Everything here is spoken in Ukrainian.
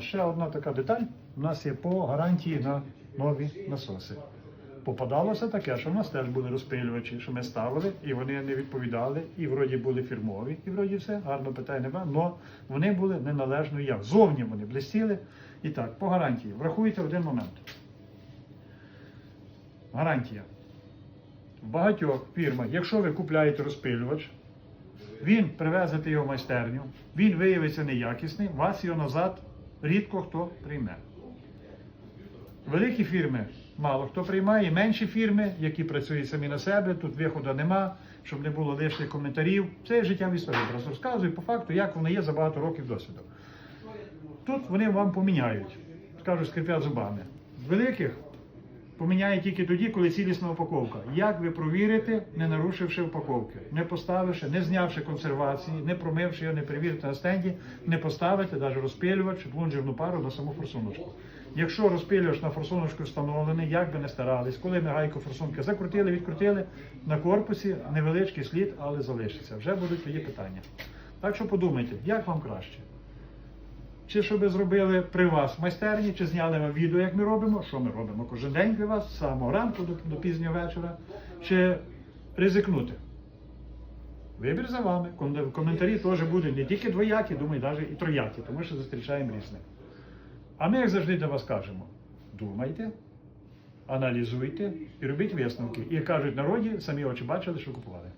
ще одна така деталь. У нас є по гарантії на нові насоси. Попадалося таке, що в нас теж були розпилювачі, що ми ставили, і вони не відповідали, і вроді були фірмові, і вроді все, гарно питань нема, але вони були неналежно як. Зовні вони блистіли. І так, по гарантії. Врахуйте один момент. Гарантія. В багатьох фірмах, якщо ви купляєте розпилювач, він привезете його в майстерню, він виявиться неякісний, вас його назад рідко хто прийме. Великі фірми мало хто приймає, менші фірми, які працюють самі на себе, тут виходу нема, щоб не було лишніх коментарів. Це є життя в історії. Просто розказую по факту, як воно є за багато років досвіду. Тут вони вам поміняють, скажуть, скрипять зубами. Великих поміняє тільки тоді, коли цілісна упаковка. Як ви провірите, не нарушивши упаковки, не поставивши, не знявши консервації, не промивши його, не перевірите на стенді, не поставите навіть розпилювач, плунжерну пару на саму форсуночку. Якщо розпилювач на форсуночку встановлений, як би не старались, коли ми гайку форсунки закрутили, відкрутили, на корпусі невеличкий слід, але залишиться. Вже будуть тоді питання. Так що подумайте, як вам краще. Чи що ви зробили при вас в майстерні, чи зняли вам відео, як ми робимо, що ми робимо кожен день при вас, з самого ранку до, до пізнього вечора, чи ризикнути. Вибір за вами. Коментарі теж будуть не тільки двоякі, думаю, навіть і троякі, тому що зустрічаємо різне. А ми, як завжди, для вас кажемо: думайте, аналізуйте і робіть висновки. І як кажуть народі, самі очі бачили, що купували.